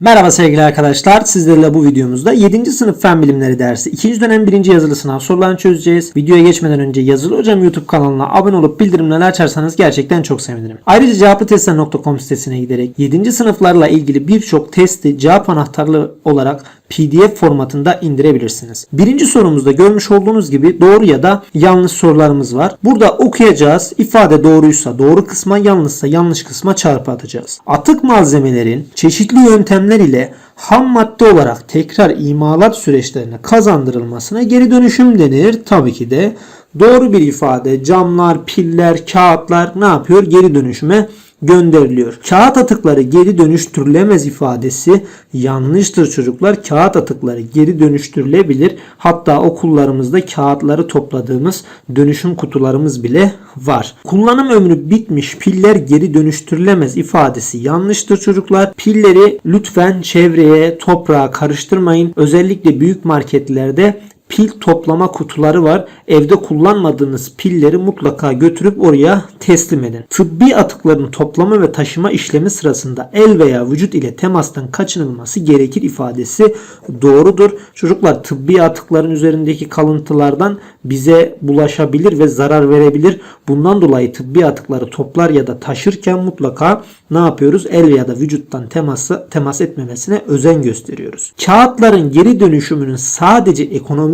Merhaba sevgili arkadaşlar. Sizlerle bu videomuzda 7. sınıf fen bilimleri dersi 2. dönem 1. yazılı sınav sorularını çözeceğiz. Videoya geçmeden önce Yazılı Hocam YouTube kanalına abone olup bildirimleri açarsanız gerçekten çok sevinirim. Ayrıca cevaplıytestler.com sitesine giderek 7. sınıflarla ilgili birçok testi cevap anahtarlı olarak PDF formatında indirebilirsiniz. Birinci sorumuzda görmüş olduğunuz gibi doğru ya da yanlış sorularımız var. Burada okuyacağız. İfade doğruysa doğru kısma yanlışsa yanlış kısma çarpı atacağız. Atık malzemelerin çeşitli yöntemler ile ham madde olarak tekrar imalat süreçlerine kazandırılmasına geri dönüşüm denir. Tabii ki de doğru bir ifade. Camlar, piller, kağıtlar ne yapıyor? Geri dönüşüme gönderiliyor. Kağıt atıkları geri dönüştürülemez ifadesi yanlıştır çocuklar. Kağıt atıkları geri dönüştürülebilir. Hatta okullarımızda kağıtları topladığımız dönüşüm kutularımız bile var. Kullanım ömrü bitmiş piller geri dönüştürülemez ifadesi yanlıştır çocuklar. Pilleri lütfen çevreye, toprağa karıştırmayın. Özellikle büyük marketlerde pil toplama kutuları var. Evde kullanmadığınız pilleri mutlaka götürüp oraya teslim edin. Tıbbi atıkların toplama ve taşıma işlemi sırasında el veya vücut ile temastan kaçınılması gerekir ifadesi doğrudur. Çocuklar tıbbi atıkların üzerindeki kalıntılardan bize bulaşabilir ve zarar verebilir. Bundan dolayı tıbbi atıkları toplar ya da taşırken mutlaka ne yapıyoruz? El ya da vücuttan teması, temas etmemesine özen gösteriyoruz. Kağıtların geri dönüşümünün sadece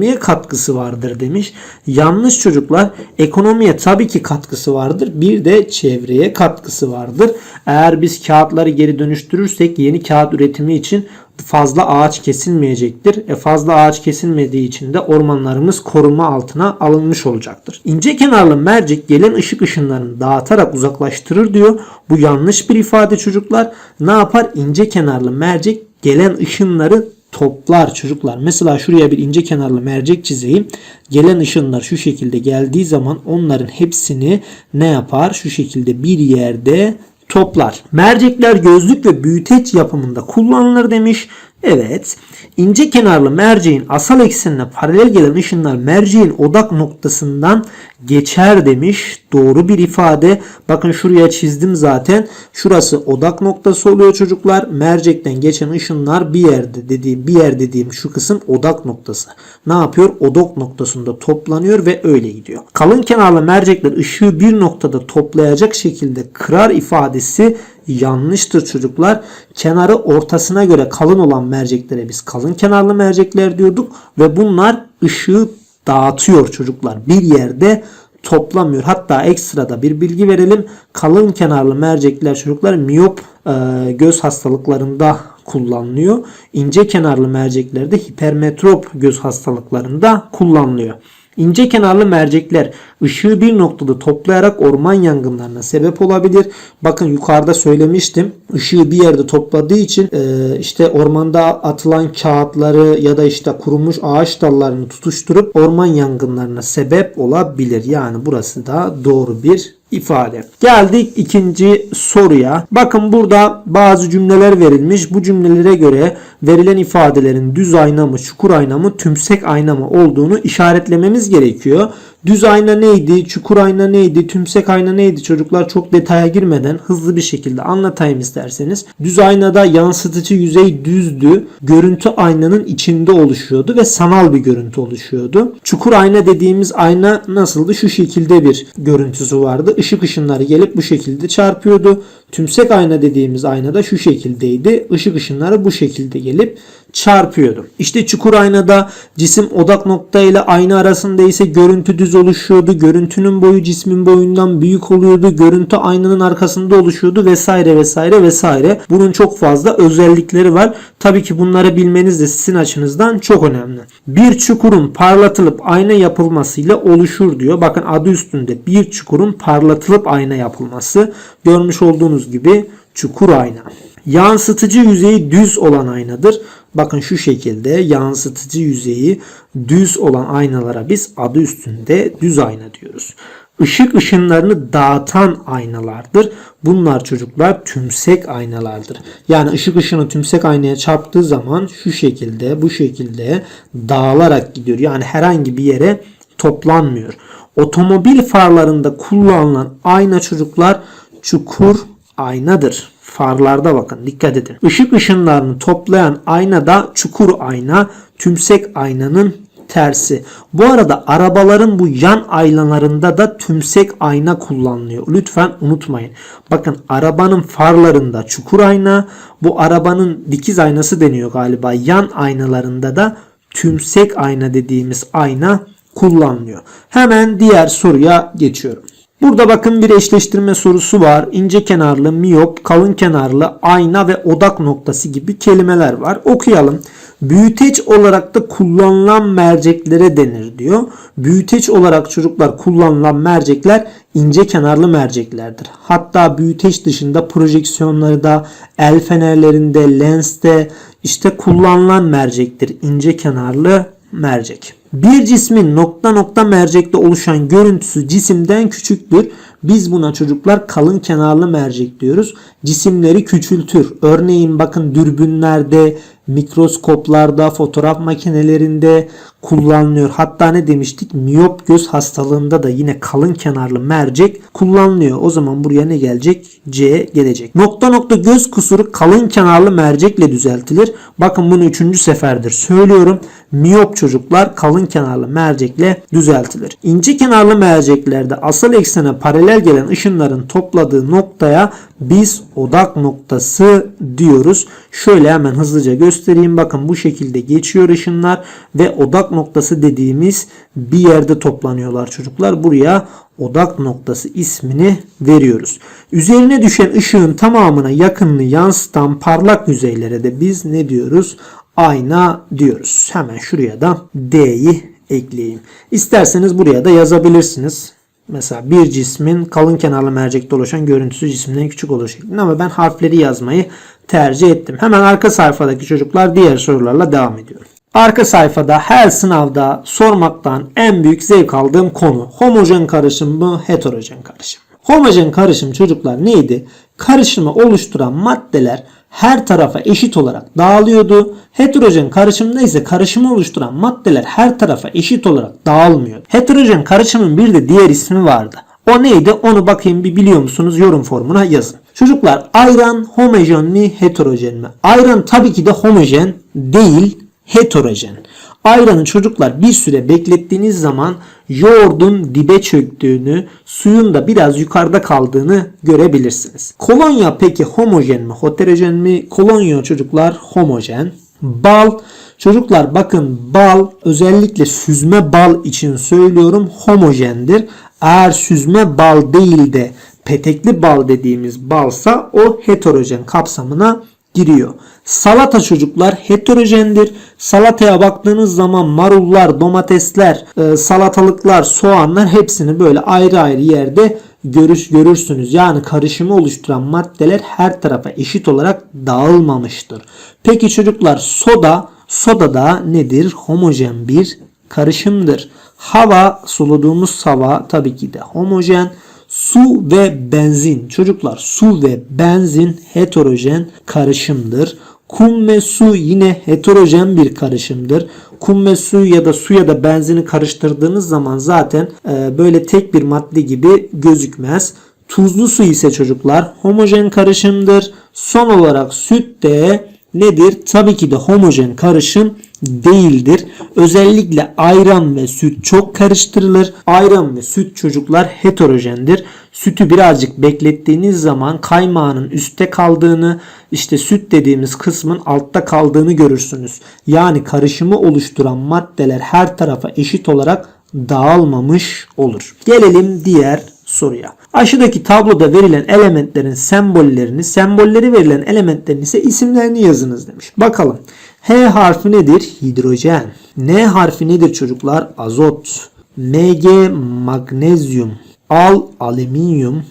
ekonomiye katkısı vardır demiş. Yanlış çocuklar. Ekonomiye tabii ki katkısı vardır. Bir de çevreye katkısı vardır. Eğer biz kağıtları geri dönüştürürsek yeni kağıt üretimi için fazla ağaç kesilmeyecektir. E fazla ağaç kesilmediği için de ormanlarımız koruma altına alınmış olacaktır. İnce kenarlı mercek gelen ışık ışınlarını dağıtarak uzaklaştırır diyor. Bu yanlış bir ifade çocuklar. Ne yapar? İnce kenarlı mercek gelen ışınları toplar çocuklar. Mesela şuraya bir ince kenarlı mercek çizeyim. Gelen ışınlar şu şekilde geldiği zaman onların hepsini ne yapar? Şu şekilde bir yerde toplar. Mercekler gözlük ve büyüteç yapımında kullanılır demiş. Evet. İnce kenarlı merceğin asal eksenine paralel gelen ışınlar merceğin odak noktasından geçer demiş. Doğru bir ifade. Bakın şuraya çizdim zaten. Şurası odak noktası oluyor çocuklar. Mercekten geçen ışınlar bir yerde dediğim bir yer dediğim şu kısım odak noktası. Ne yapıyor? Odak noktasında toplanıyor ve öyle gidiyor. Kalın kenarlı mercekler ışığı bir noktada toplayacak şekilde kırar ifadesi yanlıştır çocuklar. Kenarı ortasına göre kalın olan merceklere biz kalın kenarlı mercekler diyorduk ve bunlar ışığı dağıtıyor çocuklar. Bir yerde toplamıyor. Hatta ekstrada bir bilgi verelim. Kalın kenarlı mercekler çocuklar miyop e, göz hastalıklarında kullanılıyor. İnce kenarlı merceklerde hipermetrop göz hastalıklarında kullanılıyor. İnce kenarlı mercekler ışığı bir noktada toplayarak orman yangınlarına sebep olabilir. Bakın yukarıda söylemiştim. Işığı bir yerde topladığı için e, işte ormanda atılan kağıtları ya da işte kurumuş ağaç dallarını tutuşturup orman yangınlarına sebep olabilir. Yani burası da doğru bir ifade. Geldik ikinci soruya. Bakın burada bazı cümleler verilmiş. Bu cümlelere göre verilen ifadelerin düz ayna mı, çukur ayna mı, tümsek ayna mı olduğunu işaretlememiz gerekiyor. Düz ayna neydi? Çukur ayna neydi? Tümsek ayna neydi? Çocuklar çok detaya girmeden hızlı bir şekilde anlatayım isterseniz. Düz aynada yansıtıcı yüzey düzdü. Görüntü aynanın içinde oluşuyordu ve sanal bir görüntü oluşuyordu. Çukur ayna dediğimiz ayna nasıldı? Şu şekilde bir görüntüsü vardı. Işık ışınları gelip bu şekilde çarpıyordu. Tümsek ayna dediğimiz ayna da şu şekildeydi. Işık ışınları bu şekilde gelip çarpıyordu. İşte çukur aynada cisim odak nokta ile ayna arasında ise görüntü düz oluşuyordu. Görüntünün boyu cismin boyundan büyük oluyordu. Görüntü aynanın arkasında oluşuyordu vesaire vesaire vesaire. Bunun çok fazla özellikleri var. Tabii ki bunları bilmeniz de sizin açınızdan çok önemli. Bir çukurun parlatılıp ayna yapılmasıyla oluşur diyor. Bakın adı üstünde bir çukurun parlatılıp ayna yapılması. Görmüş olduğunuz gibi çukur ayna. Yansıtıcı yüzeyi düz olan aynadır. Bakın şu şekilde yansıtıcı yüzeyi düz olan aynalara biz adı üstünde düz ayna diyoruz. Işık ışınlarını dağıtan aynalardır. Bunlar çocuklar tümsek aynalardır. Yani ışık ışını tümsek aynaya çarptığı zaman şu şekilde bu şekilde dağılarak gidiyor. Yani herhangi bir yere toplanmıyor. Otomobil farlarında kullanılan ayna çocuklar çukur aynadır. Farlarda bakın dikkat edin. Işık ışınlarını toplayan ayna da çukur ayna, tümsek aynanın tersi. Bu arada arabaların bu yan aynalarında da tümsek ayna kullanılıyor. Lütfen unutmayın. Bakın arabanın farlarında çukur ayna, bu arabanın dikiz aynası deniyor galiba. Yan aynalarında da tümsek ayna dediğimiz ayna kullanılıyor. Hemen diğer soruya geçiyorum. Burada bakın bir eşleştirme sorusu var. İnce kenarlı, miyop, kalın kenarlı, ayna ve odak noktası gibi kelimeler var. Okuyalım. Büyüteç olarak da kullanılan merceklere denir diyor. Büyüteç olarak çocuklar kullanılan mercekler ince kenarlı merceklerdir. Hatta büyüteç dışında projeksiyonlarda, el fenerlerinde, lenste işte kullanılan mercektir. ince kenarlı mercek. Bir cismin nokta nokta mercekte oluşan görüntüsü cisimden küçüktür. Biz buna çocuklar kalın kenarlı mercek diyoruz. Cisimleri küçültür. Örneğin bakın dürbünlerde, mikroskoplarda, fotoğraf makinelerinde kullanılıyor. Hatta ne demiştik? Miyop göz hastalığında da yine kalın kenarlı mercek kullanılıyor. O zaman buraya ne gelecek? C gelecek. Nokta nokta göz kusuru kalın kenarlı mercekle düzeltilir. Bakın bunu üçüncü seferdir söylüyorum. Miyop çocuklar kalın kenarlı mercekle düzeltilir. İnce kenarlı merceklerde asıl eksene paralel gelen ışınların topladığı noktaya biz odak noktası diyoruz. Şöyle hemen hızlıca göstereyim. Bakın bu şekilde geçiyor ışınlar ve odak noktası dediğimiz bir yerde toplanıyorlar çocuklar. Buraya odak noktası ismini veriyoruz. Üzerine düşen ışığın tamamına yakınını yansıtan parlak yüzeylere de biz ne diyoruz? Ayna diyoruz. Hemen şuraya da D'yi ekleyeyim. İsterseniz buraya da yazabilirsiniz. Mesela bir cismin kalın kenarlı mercekte oluşan görüntüsü cisimden küçük olur şeklinde ama ben harfleri yazmayı tercih ettim. Hemen arka sayfadaki çocuklar diğer sorularla devam ediyor. Arka sayfada her sınavda sormaktan en büyük zevk aldığım konu homojen karışım mı heterojen karışım? Homojen karışım çocuklar neydi? Karışımı oluşturan maddeler her tarafa eşit olarak dağılıyordu. Heterojen karışımda ise karışımı oluşturan maddeler her tarafa eşit olarak dağılmıyor. Heterojen karışımın bir de diğer ismi vardı. O neydi? Onu bakayım bir biliyor musunuz? Yorum formuna yazın. Çocuklar ayran homojen mi heterojen mi? Ayran tabii ki de homojen değil heterojen. Ayranı çocuklar bir süre beklettiğiniz zaman yoğurdun dibe çöktüğünü, suyun da biraz yukarıda kaldığını görebilirsiniz. Kolonya peki homojen mi, heterojen mi? Kolonya çocuklar homojen. Bal Çocuklar bakın bal özellikle süzme bal için söylüyorum homojendir. Eğer süzme bal değil de petekli bal dediğimiz balsa o heterojen kapsamına giriyor. Salata çocuklar heterojendir. Salataya baktığınız zaman marullar, domatesler, e, salatalıklar, soğanlar hepsini böyle ayrı ayrı yerde görüş görürsünüz. Yani karışımı oluşturan maddeler her tarafa eşit olarak dağılmamıştır. Peki çocuklar soda, soda da nedir? Homojen bir karışımdır. Hava, soluduğumuz hava tabii ki de homojen. Su ve benzin. Çocuklar su ve benzin heterojen karışımdır. Kum ve su yine heterojen bir karışımdır. Kum ve su ya da su ya da benzini karıştırdığınız zaman zaten e, böyle tek bir madde gibi gözükmez. Tuzlu su ise çocuklar homojen karışımdır. Son olarak süt de nedir? Tabii ki de homojen karışım değildir. Özellikle ayran ve süt çok karıştırılır. Ayran ve süt çocuklar heterojendir. Sütü birazcık beklettiğiniz zaman kaymağının üstte kaldığını, işte süt dediğimiz kısmın altta kaldığını görürsünüz. Yani karışımı oluşturan maddeler her tarafa eşit olarak dağılmamış olur. Gelelim diğer soruya. Aşağıdaki tabloda verilen elementlerin sembollerini, sembolleri verilen elementlerin ise isimlerini yazınız demiş. Bakalım. H harfi nedir? Hidrojen. N harfi nedir çocuklar? Azot. Mg magnezyum. Al alüminyum.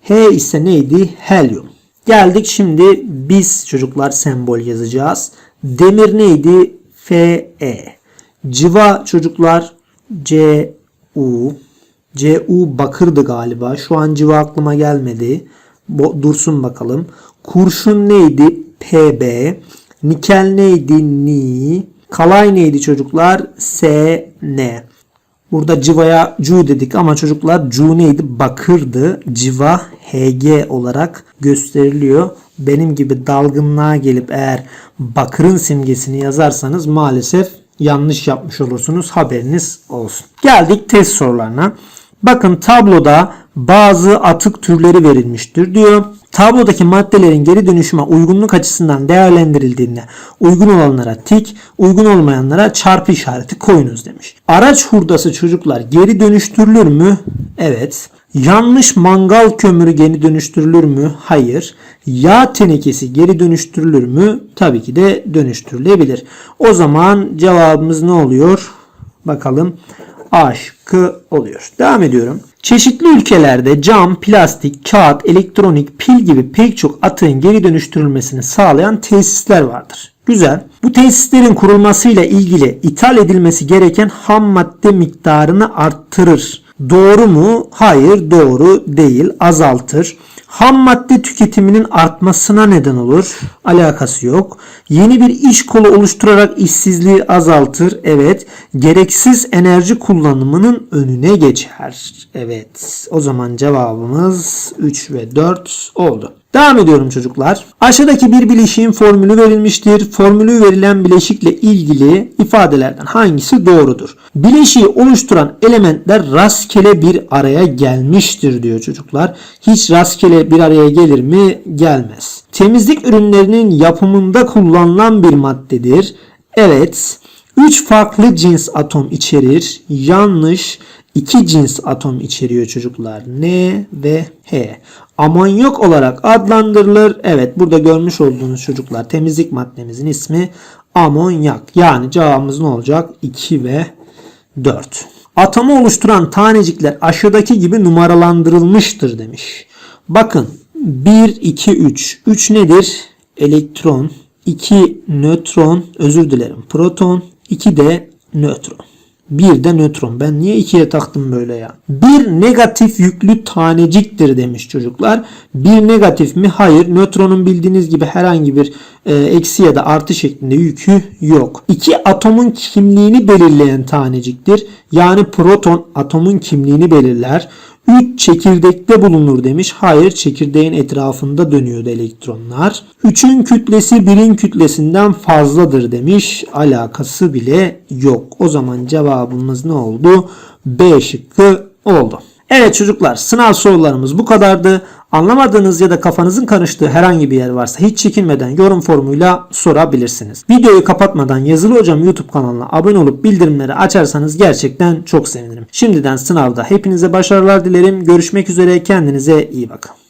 H ise neydi? Helyum. Geldik şimdi biz çocuklar sembol yazacağız. Demir neydi? Fe. Civa çocuklar C U. CU bakırdı galiba. Şu an civa aklıma gelmedi. Bo dursun bakalım. Kurşun neydi? PB. Nikel neydi? Ni. Kalay neydi çocuklar? SN. Burada civaya cu dedik ama çocuklar cu neydi? Bakırdı. Civa HG olarak gösteriliyor. Benim gibi dalgınlığa gelip eğer bakırın simgesini yazarsanız maalesef yanlış yapmış olursunuz. Haberiniz olsun. Geldik test sorularına. Bakın tabloda bazı atık türleri verilmiştir diyor. Tablodaki maddelerin geri dönüşüme uygunluk açısından değerlendirildiğinde uygun olanlara tik, uygun olmayanlara çarpı işareti koyunuz demiş. Araç hurdası çocuklar geri dönüştürülür mü? Evet. Yanlış mangal kömürü geri dönüştürülür mü? Hayır. Yağ tenekesi geri dönüştürülür mü? Tabii ki de dönüştürülebilir. O zaman cevabımız ne oluyor? Bakalım. A oluyor. Devam ediyorum. Çeşitli ülkelerde cam, plastik, kağıt, elektronik, pil gibi pek çok atığın geri dönüştürülmesini sağlayan tesisler vardır. Güzel. Bu tesislerin kurulmasıyla ilgili ithal edilmesi gereken ham madde miktarını arttırır. Doğru mu? Hayır, doğru değil. Azaltır. Ham madde tüketiminin artmasına neden olur. Alakası yok. Yeni bir iş kolu oluşturarak işsizliği azaltır. Evet. Gereksiz enerji kullanımının önüne geçer. Evet. O zaman cevabımız 3 ve 4 oldu. Devam ediyorum çocuklar. Aşağıdaki bir bileşiğin formülü verilmiştir. Formülü verilen bileşikle ilgili ifadelerden hangisi doğrudur? Bileşiği oluşturan elementler rastgele bir araya gelmiştir diyor çocuklar. Hiç rastgele bir araya gelir mi? Gelmez. Temizlik ürünlerinin yapımında kullanılan bir maddedir. Evet. 3 farklı cins atom içerir. Yanlış. 2 cins atom içeriyor çocuklar. N ve H. Amonyak olarak adlandırılır. Evet burada görmüş olduğunuz çocuklar temizlik maddemizin ismi amonyak. Yani cevabımız ne olacak? 2 ve 4. Atomu oluşturan tanecikler aşağıdaki gibi numaralandırılmıştır demiş. Bakın 1, 2, 3. 3 nedir? Elektron. 2 nötron. Özür dilerim. Proton. 2 de nötron. Bir de nötron. Ben niye ikiye taktım böyle ya? Bir negatif yüklü taneciktir demiş çocuklar. Bir negatif mi? Hayır. Nötronun bildiğiniz gibi herhangi bir e, eksi ya da artı şeklinde yükü yok. İki atomun kimliğini belirleyen taneciktir. Yani proton atomun kimliğini belirler. 3 çekirdekte bulunur demiş. Hayır çekirdeğin etrafında dönüyordu elektronlar. 3'ün kütlesi 1'in kütlesinden fazladır demiş. Alakası bile yok. O zaman cevabımız ne oldu? B şıkkı oldu. Evet çocuklar sınav sorularımız bu kadardı. Anlamadığınız ya da kafanızın karıştığı herhangi bir yer varsa hiç çekinmeden yorum formuyla sorabilirsiniz. Videoyu kapatmadan Yazılı Hocam YouTube kanalına abone olup bildirimleri açarsanız gerçekten çok sevinirim. Şimdiden sınavda hepinize başarılar dilerim. Görüşmek üzere kendinize iyi bakın.